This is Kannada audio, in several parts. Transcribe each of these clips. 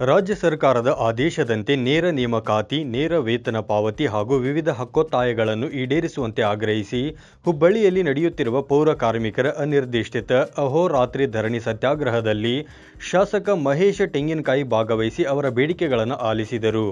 ರಾಜ್ಯ ಸರ್ಕಾರದ ಆದೇಶದಂತೆ ನೇರ ನೇಮಕಾತಿ, ನೇರ ವೇತನ ಪಾವತಿ ಹಾಗೂ ವಿವಿಧ ಹಕ್ಕೊತ್ತಾಯಗಳನ್ನು ಈಡೇರಿಸುವಂತೆ ಆಗ್ರಹಿಸಿ ಹುಬ್ಬಳ್ಳಿಯಲ್ಲಿ ನಡೆಯುತ್ತಿರುವ ಪೌರ ಕಾರ್ಮಿಕರ ಅನಿರ್ದಿಷ್ಟಿತ ಅಹೋರಾತ್ರಿ ಧರಣಿ ಸತ್ಯಾಗ್ರಹದಲ್ಲಿ ಶಾಸಕ ಮಹೇಶ ತೆಂಗಿನಕಾಯಿ ಭಾಗವಹಿಸಿ ಅವರ ಬೇಡಿಕೆಗಳನ್ನು ಆಲಿಸಿದರು.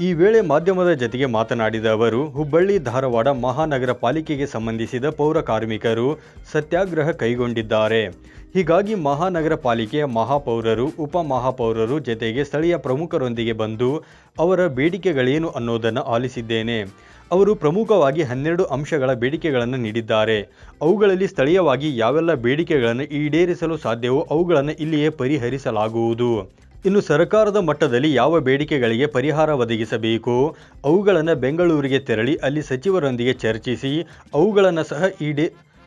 ಈ ವೇಳೆ ಮಾಧ್ಯಮದ ಜತೆಗೆ ಮಾತನಾಡಿದ ಅವರು, ಹುಬ್ಬಳ್ಳಿ, ಧಾರವಾಡ ಮಹಾನಗರ ಪಾಲಿಕೆಗೆ ಸಂಬಂಧಿಸಿದ ಪೌರ ಕಾರ್ಮಿಕರು ಸತ್ಯಾಗ್ರಹ ಕೈಗೊಂಡಿದ್ದಾರೆ. ಹೀಗಾಗಿ ಮಹಾನಗರ ಪಾಲಿಕೆಯ ಮಹಾಪೌರರು, ಉಪಮಹಾಪೌರರು ಜತೆಗೆ ಸ್ಥಳೀಯ ಪ್ರಮುಖರೊಂದಿಗೆ ಬಂದು ಅವರ ಬೇಡಿಕೆಗಳೇನು ಅನ್ನೋದನ್ನು ಆಲಿಸಿದ್ದೇನೆ. ಅವರು ಪ್ರಮುಖವಾಗಿ ಹನ್ನೆರಡು ಅಂಶಗಳ ಬೇಡಿಕೆಗಳನ್ನು ನೀಡಿದ್ದಾರೆ. ಅವುಗಳಲ್ಲಿ ಸ್ಥಳೀಯವಾಗಿ ಯಾವೆಲ್ಲ ಬೇಡಿಕೆಗಳನ್ನು ಈಡೇರಿಸಲು ಸಾಧ್ಯವೋ ಅವುಗಳನ್ನು ಇಲ್ಲಿಯೇ ಪರಿಹರಿಸಲಾಗುವುದು. ಇನ್ನು ಸರ್ಕಾರದ ಮಟ್ಟದಲ್ಲಿ ಯಾವ ಬೇಡಿಕೆಗಳಿಗೆ ಪರಿಹಾರ ಒದಗಿಸಬೇಕು? ಅವುಗಳನ್ನು ಬೆಂಗಳೂರಿಗೆ ತೆರಳಿ ಅಲ್ಲಿ ಸಚಿವರೊಂದಿಗೆ ಚರ್ಚಿಸಿ ಅವುಗಳನ್ನು ಸಹ ಈಡೆ,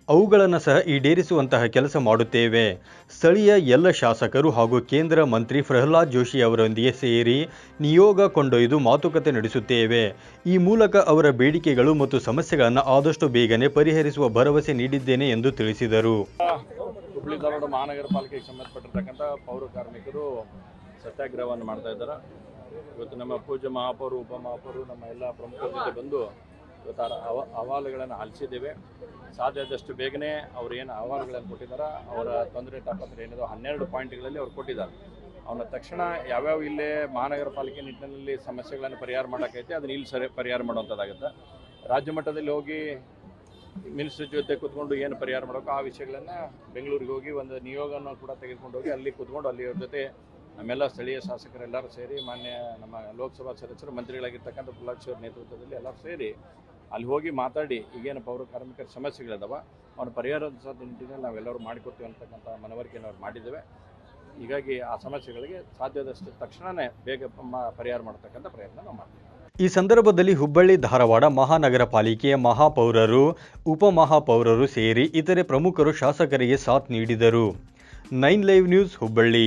ಅವುಗಳನ್ನು ಸಹ ಈಡೇರಿಸುವಂತಹ ಕೆಲಸ ಮಾಡುತ್ತೇವೆ. ಸ್ಥಳೀಯ ಎಲ್ಲ ಶಾಸಕರು ಹಾಗೂ ಕೇಂದ್ರ ಮಂತ್ರಿ ಪ್ರಹ್ಲಾದ್ ಜೋಶಿ ಅವರೊಂದಿಗೆ ಸೇರಿ ನಿಯೋಗ ಕೊಂಡೊಯ್ದು ಮಾತುಕತೆ ನಡೆಸುತ್ತೇವೆ. ಈ ಮೂಲಕ ಅವರ ಬೇಡಿಕೆಗಳು ಮತ್ತು ಸಮಸ್ಯೆಗಳನ್ನು ಆದಷ್ಟು ಬೇಗನೆ ಪರಿಹರಿಸುವ ಭರವಸೆ ನೀಡಿದ್ದೇನೆ ಎಂದು ತಿಳಿಸಿದರು. ಹುಬ್ಬಳ್ಳಿ ಧಾರವಾಡ ಮಹಾನಗರ ಪಾಲಿಕೆಗೆ ಸಂಬಂಧಪಟ್ಟಿರ್ತಕ್ಕಂಥ ಪೌರ ಕಾರ್ಮಿಕರು ಸತ್ಯಾಗ್ರಹವನ್ನು ಮಾಡ್ತಾ ಇದ್ದಾರೆ. ಇವತ್ತು ನಮ್ಮ ಪೂಜ್ಯ ಮಹಾಪೌರು ಉಪಮಹಾಪೌರು ನಮ್ಮ ಎಲ್ಲ ಪ್ರಮುಖರ ಜೊತೆ ಬಂದು ಇವತ್ತು ಅವ ಅಹವಾಲುಗಳನ್ನು ಆಲಿಸಿದ್ದೇವೆ. ಸಾಧ್ಯ ಆದಷ್ಟು ಬೇಗನೆ ಅವ್ರು ಏನು ಅಹವಾಲುಗಳನ್ನು ಕೊಟ್ಟಿದ್ದಾರೆ, ಅವರ ತೊಂದರೆ ತಾಪತ್ರೆ ಏನಿದೆ ಹನ್ನೆರಡು ಪಾಯಿಂಟ್ಗಳಲ್ಲಿ ಅವ್ರು ಕೊಟ್ಟಿದ್ದಾರೆ. ಅವನ ತಕ್ಷಣ ಯಾವ್ಯಾವ ಇಲ್ಲೇ ಮಹಾನಗರ ಪಾಲಿಕೆ ನಿಟ್ಟಿನಲ್ಲಿ ಸಮಸ್ಯೆಗಳನ್ನು ಪರಿಹಾರ ಮಾಡೋಕ್ಕೈತೆ ಅದನ್ನ ಇಲ್ಲಿ ಸರಿ ಪರಿಹಾರ ಮಾಡುವಂಥದ್ದಾಗುತ್ತೆ. ರಾಜ್ಯ ಮಟ್ಟದಲ್ಲಿ ಹೋಗಿ ಮಿನಿಸ್ಟರ್ ಜೊತೆ ಕೂತ್ಕೊಂಡು ಏನು ಪರಿಹಾರ ಮಾಡೋಕ್ಕೋ ಆ ವಿಷಯಗಳನ್ನು ಬೆಂಗಳೂರಿಗೆ ಹೋಗಿ ಒಂದು ನಿಯೋಗವನ್ನು ಕೂಡ ತೆಗೆದುಕೊಂಡು ಹೋಗಿ ಅಲ್ಲಿ ಕೂತ್ಕೊಂಡು ಅಲ್ಲಿ ಅವ್ರ ಜೊತೆ ನಮ್ಮೆಲ್ಲ ಸ್ಥಳೀಯ ಶಾಸಕರೆಲ್ಲರೂ ಸೇರಿ ಮಾನ್ಯ ನಮ್ಮ ಲೋಕಸಭಾ ಸದಸ್ಯರು, ಮಂತ್ರಿಗಳಾಗಿರ್ತಕ್ಕಂಥ ಪ್ರಹ್ಲಾದ್ ಅವ್ರ ನೇತೃತ್ವದಲ್ಲಿ ಎಲ್ಲರೂ ಸೇರಿ ಅಲ್ಲಿ ಹೋಗಿ ಮಾತಾಡಿ ಈಗೇನು ಪೌರ ಕಾರ್ಮಿಕರ ಸಮಸ್ಯೆಗಳಿದಾವೆ, ಅವನ ಪರಿಹಾರದ ನಿಟ್ಟಿನಲ್ಲಿ ನಾವೆಲ್ಲರೂ ಮಾಡಿಕೊಡ್ತೀವಿ ಅಂತಕ್ಕಂಥ ಮನವರಿಕೆಯನ್ನು ಅವ್ರು ಮಾಡಿದ್ದೇವೆ. ಹೀಗಾಗಿ ಆ ಸಮಸ್ಯೆಗಳಿಗೆ ಸಾಧ್ಯದಷ್ಟು ತಕ್ಷಣವೇ ಬೇಗ ಪರಿಹಾರ ಮಾಡತಕ್ಕಂಥ ಪ್ರಯತ್ನ ನಾವು ಮಾಡ್ತೀವಿ. ಈ ಸಂದರ್ಭದಲ್ಲಿ ಹುಬ್ಬಳ್ಳಿ, ಧಾರವಾಡ ಮಹಾನಗರ ಪಾಲಿಕೆಯ ಮಹಾಪೌರರು, ಉಪಮಹಾಪೌರರು ಸೇರಿ ಇತರೆ ಪ್ರಮುಖರು ಶಾಸಕರಿಗೆ ಸಾಥ್ ನೀಡಿದರು. Nine live news Hubballi.